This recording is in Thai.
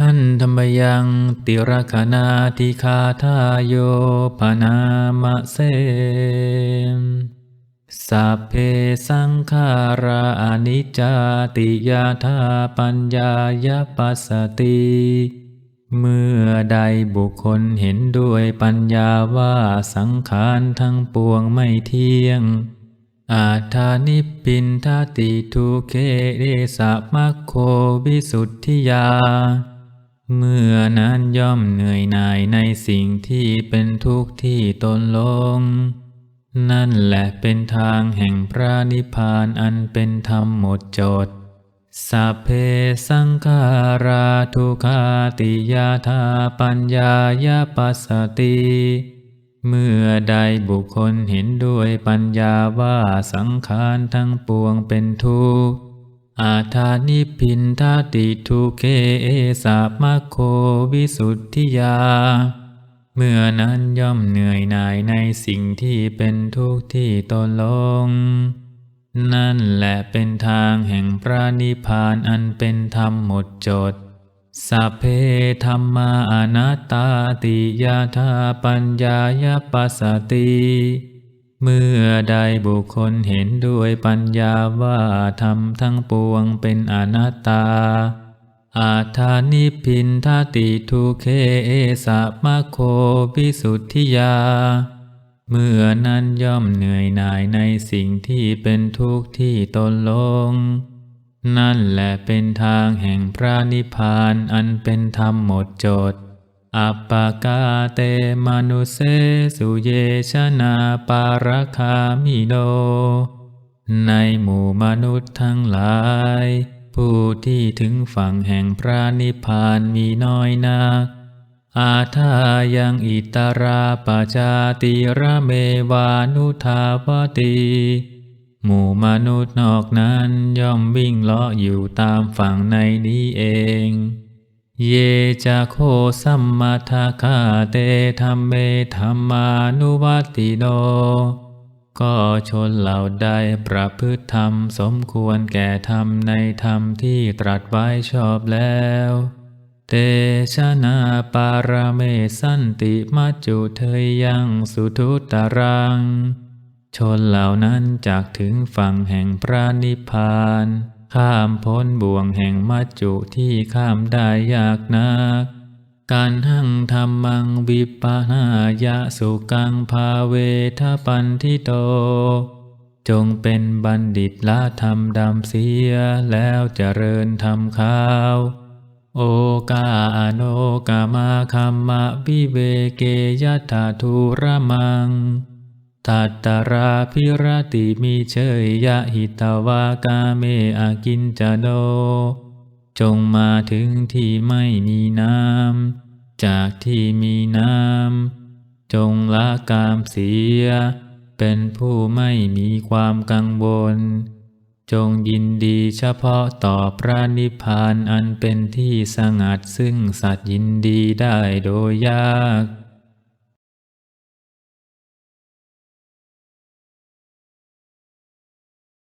หันธรรมยังติรคนาติคาทาโยปนามะเสมสัพเพสังขาราอนิจจาติยาธาปัญญายปัสสติ เมื่อใดบุคคลเห็นด้วยปัญญาว่าสังขารทั้งปวงไม่เที่ยง อาทานิปินทติทุเคเรสะมัคโควิสุทธิยา เมื่อนั้นย่อมเหนื่อยหน่ายในสิ่งที่เป็นทุกข์ที่ตนลง นั่นแหละเป็นทางแห่งพระนิพพานอันเป็นธรรมหมดจดสัพเพสังขาราทุกขาติยาธาปัญญายปัสสติเมื่อใดบุคคลเห็นด้วยปัญญาว่าสังขารทั้งปวงเป็นทุกข์ อาทานิพินทาติทุเคเอสามัคโควิสุทธิยา เมื่อนั้นย่อมเหนื่อยหน่ายในสิ่งที่เป็นทุกข์ที่ตนลง นั่นแหละเป็นทางแห่งพระนิพพานอันเป็นธรรมหมดจด สัพเพธรรมาอนัตตาติยาธาปัญญายปัสสติ เมื่อใดบุคคลเห็นด้วยปัญญาว่าธรรมทั้งปวงเป็นอนัตตา อาทานิพินทติทุเคเอสะมะโควิสุทธิยา เมื่อนั้นย่อมเหนื่อยหน่ายในสิ่งที่เป็นทุกข์ที่ตนลง นั่นแหละเป็นทางแห่งพระนิพพานอันเป็นธรรมหมดจด อัปปากาเตมนุเสสุเยชนาปารคามิโน ในหมู่มนุษย์ทั้งหลาย ผู้ที่ถึงฝั่งแห่งพระนิพพานมีน้อยนัก อาทายังอิตราปจาติระเมวานุทาวตีหมู่มนุษย์นอกนั้นย่อมวิ่งเลาะอยู่ตามฝั่งในนี้เอง เยจะโคสัมมาทาคาเตธรรมเมธรรมานุวัติโน ก็ชนเหล่าใดประพฤติธรรมสมควรแก่ธรรมในธรรมที่ตรัสไว้ชอบแล้ว เตชะนาปารเมสันติมัจจุเทยยังสุทุตารัง ชนเหล่านั้นจากถึงฝั่งแห่งพระนิพพาน ข้ามพ้นบ่วงแห่งมัจจุที่ข้ามได้ยากนัก การหั่งธรรมังวิปหายะสุกังภาเวทปันทิโต จงเป็นบัณฑิตละธรรมดำเสียแล้วเจริญธรรมข้าว โอกาโนกามาคัมมะวิเวเกยัตถาทุระมัง ตัตตราพิรติมีเชยยะหิตวากาเมอากินจโนจงมาถึงที่ไม่มีน้ำ จากที่มีน้ำ จงละกามเสีย เป็นผู้ไม่มีความกังวล จงยินดีเฉพาะต่อพระนิพพานอันเป็นที่สงัดซึ่งสัตว์ยินดีได้โดยยาก